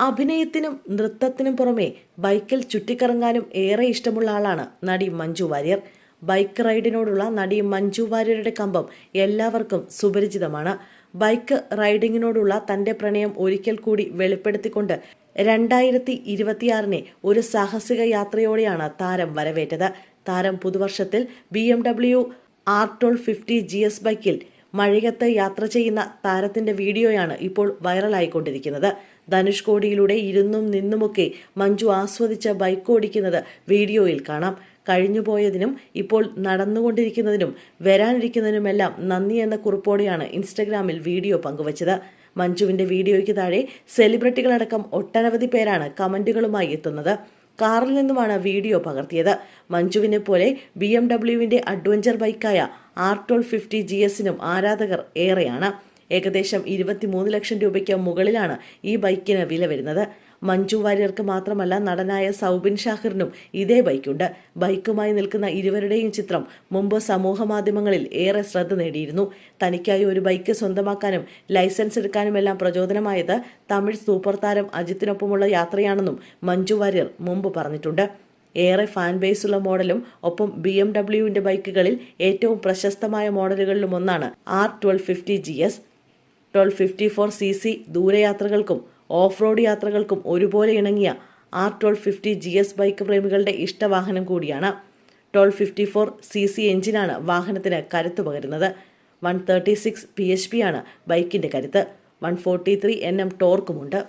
അഭിനയത്തിനും നൃത്തത്തിനും പുറമെ ബൈക്കിൽ ചുറ്റിക്കറങ്ങാനും ഏറെ ഇഷ്ടമുള്ള ആളാണ് നടി മഞ്ജു വാര്യർ. ബൈക്ക് റൈഡിനോടുള്ള നടി മഞ്ജു വാര്യരുടെ കമ്പം എല്ലാവർക്കും സുപരിചിതമാണ്. ബൈക്ക് റൈഡിങ്ങിനോടുള്ള തന്റെ പ്രണയം ഒരിക്കൽ കൂടി വെളിപ്പെടുത്തിക്കൊണ്ട് രണ്ടായിരത്തി ഇരുപത്തിയാറിനെ ഒരു സാഹസിക യാത്രയോടെയാണ് താരം വരവേറ്റത്. താരം പുതുവർഷത്തിൽ B M W R twelve fifty G S ബൈക്കിൽ മഴയത്ത് യാത്ര ചെയ്യുന്ന താരത്തിന്റെ വീഡിയോയാണ് ഇപ്പോൾ വൈറലായിക്കൊണ്ടിരിക്കുന്നത്. ധനുഷ്കോടിയിലൂടെ ഇരുന്നും നിന്നുമൊക്കെ മഞ്ജു ആസ്വദിച്ച ബൈക്ക് ഓടിക്കുന്നത് വീഡിയോയിൽ കാണാം. കഴിഞ്ഞുപോയതിനും ഇപ്പോൾ നടന്നുകൊണ്ടിരിക്കുന്നതിനും വരാനിരിക്കുന്നതിനുമെല്ലാം നന്ദി എന്ന കുറിപ്പോടെയാണ് ഇൻസ്റ്റഗ്രാമിൽ വീഡിയോ പങ്കുവച്ചത്. മഞ്ജുവിന്റെ വീഡിയോയ്ക്ക് താഴെ സെലിബ്രിറ്റികളടക്കം ഒട്ടനവധി പേരാണ് കമന്റുകളുമായി എത്തുന്നത്. കാറിൽ നിന്നുമാണ് വീഡിയോ പകർത്തിയത്. മഞ്ജുവിനെ പോലെ ബി എം ഡബ്ല്യുവിന്റെ adventure ബൈക്കായ R R twelve fifty G എസിനും ആരാധകർ ഏറെയാണ്. ഏകദേശം ഇരുപത്തിമൂന്ന് ലക്ഷം രൂപയ്ക്ക് മുകളിലാണ് ഈ ബൈക്കിന് വില വരുന്നത്. മഞ്ജു വാര്യർക്ക് മാത്രമല്ല നടനായ സൗബിൻ ഷാഹിറിനും ഇതേ ബൈക്കുണ്ട്. ബൈക്കുമായി നിൽക്കുന്ന ഇരുവരുടെയും ചിത്രം മുമ്പ് സമൂഹ മാധ്യമങ്ങളിൽ ഏറെ ശ്രദ്ധ നേടിയിരുന്നു. തനിക്കായി ഒരു ബൈക്ക് സ്വന്തമാക്കാനും ലൈസൻസ് എടുക്കാനുമെല്ലാം പ്രചോദനമായത് തമിഴ് സൂപ്പർ താരം അജിത്തിനൊപ്പമുള്ള യാത്രയാണെന്നും മഞ്ജു വാര്യർ മുമ്പ് പറഞ്ഞിട്ടുണ്ട്. ഏറെ ഫാൻ ബേസുള്ള മോഡലും ഒപ്പം ബി എം ഡബ്ല്യുവിന്റെ ബൈക്കുകളിൽ ഏറ്റവും പ്രശസ്തമായ മോഡലുകളിലും ഒന്നാണ് R twelve fifty G S. Twelve fifty four C C ദൂരയാത്രകൾക്കും off road യാത്രകൾക്കും ഒരുപോലെ ഇണങ്ങിയ R twelve fifty G S bike പ്രേമികളുടെ ഇഷ്ടവാഹനം കൂടിയാണ്. Twelve fifty four C C എഞ്ചിനാണ് വാഹനത്തിന് കരുത്തു പകരുന്നത്. One thirty six P H P ആണ് ബൈക്കിന്റെ കരുത്ത്. One forty three N M ടോർക്കുമുണ്ട്